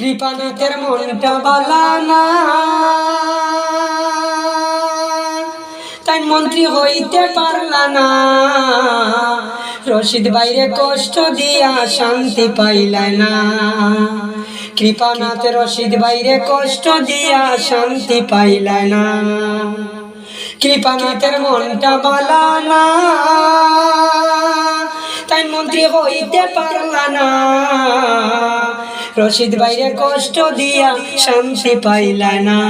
কৃপানাথের মনটা বালানা তাই মন্ত্রী হইতে পারলা না। রশিদ বাইরে কষ্ট দিয়া শান্তি পাইলাই না। কৃপানাথ রশিদ বাইরে কষ্ট দিয়া শান্তি পাইলাই না। কৃপানাথের মনটা বালানা তাই মন্ত্রী হইতে পারলা না। রশিদ বাইরে কষ্ট দিয়া শান্তি পাইলা না।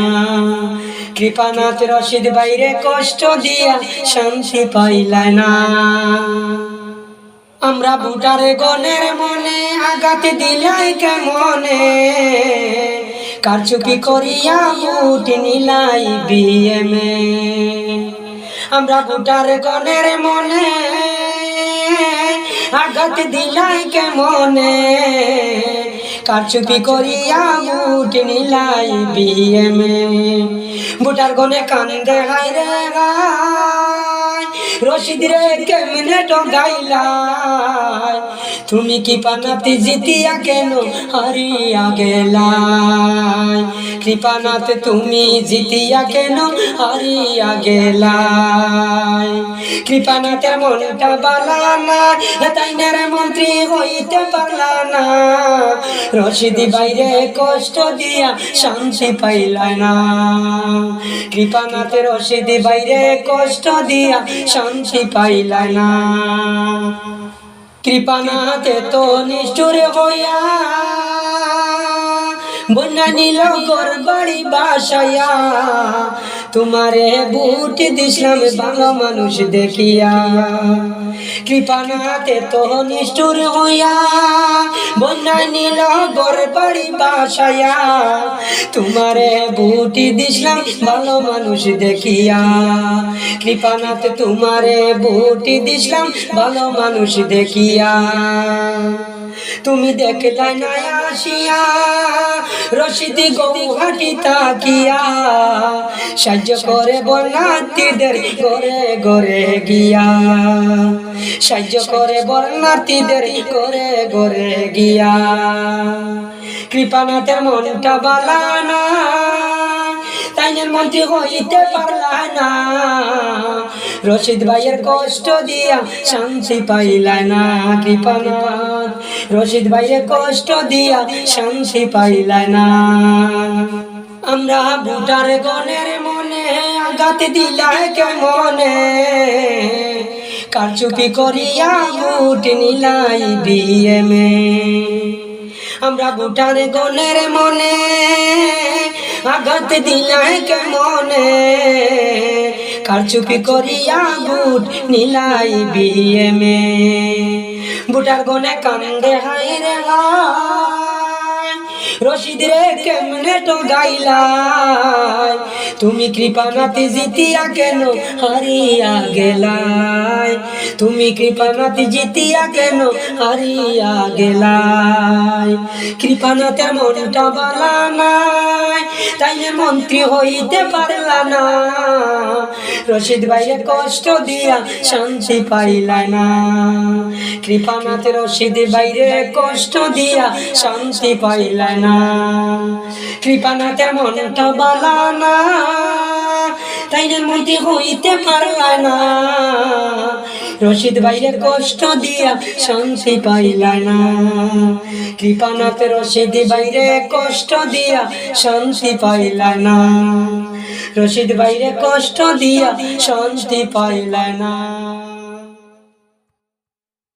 কৃপানাথ রশিদ বাইরে কষ্ট দিয়া শান্তি পাইলা না। আমরা বুটারে গনের মনে আঘাত দিলাই কেমনে? কারচুপি করিয়া বুট নিলাই বিএমে আমরা বুটার গনের মনে আঘাত দিলাই কেমনে? কারচুপি করিয়া বুট নিলাই বিএমে বুটার গনে কান্দে হাই রে গায় রশিদ রে কেমনে গাইলাই তুমি কি পানাতে জিতিয়া কেন হারিয়া গেলাই? কৃপানাথ তুমি জিতিয়া কেন? হারিয়া গেলাই কৃপানাথের মনটা বালানা তাইনার মন্ত্রী হইতে পারলা না। রশিদি বাইরে কষ্ট দিয়া শান্তি পাইলা না। কৃপানাথ রশিদি বাইরে কষ্ট দিয়া শান্তি পাইলা না। কৃপানাথে তো নিষ্ঠুর হইয়া বন্যা নিল বাড়ি বাসায়া, তোমারে বুট দিছিলাম ভালো মানুষ দেখিয়া। কৃপানাথে তো নিষ্ঠুর হইয়া বন্যা নিল বাড়ি বাসায়া, তোমারে বুটি দিছিলাম ভালো মানুষ দেখিয়া। কৃপানাথ তোমারে বুটি দিছিলাম ভালো মানুষ দেখিয়া। তুমি দেখলাই না আসিয়া, রশিদি গৌহাটি তাকিয়া, সাহায্য করে বর্ণার্থীদের করে করে গিয়া, সাহায্য করে বর্ণার্থীদের করে করে গিয়া। কৃপানাথের মনটা বালানা তাইনের মন্ত্রী হইতে পারলা না। রশিদ ভাইয়ের কষ্ট দিয়া শান্তি পাইলা না কৃপানাথ রশিদ ভাইয়ের কষ্ট দিয়া শান্তি পাইলা না। আমরা বুটার গনের মনে আঘাত দিলাই কেমনে? কারচুপি করিয়া বুট নিলাই বিএমে আমরা বুটার গনের মনে আঘাত দিলাই কেমনে? কারচুপি করিয়া বুট নিলাই বিএমে বুটার গনে কান্দে হাই রে রশিদ রে কেমনে তো গাইলাই তুমি কৃপানাথি জিতিয়া কেন হারিয়া গেলাই? তুমি কৃপানাথি জিতিয়া কেন হারিয়া গেলাই? কৃপানাথের মনটা বালা নাই তাই মন্ত্রী হইতে পারলা না। রশিদ ভাইয়ে কষ্ট দিয়া শান্তি পাইলা না। কৃপানাথ রশিদ বাইরে কষ্ট দিয়া শান্তি পাইলা না। কৃপানাথের মনটা বালা না তাই মধ্যে হইতে পারলা না। রশিদ ভাইয়ের কষ্ট দিয়া শান্তি পাইলা না। কৃপানাথ রশিদ বাইরে কষ্ট দিয়া শান্তি পাইলা না। রশিদ বাইরে কষ্ট দিয়া শান্তি পাইলা না।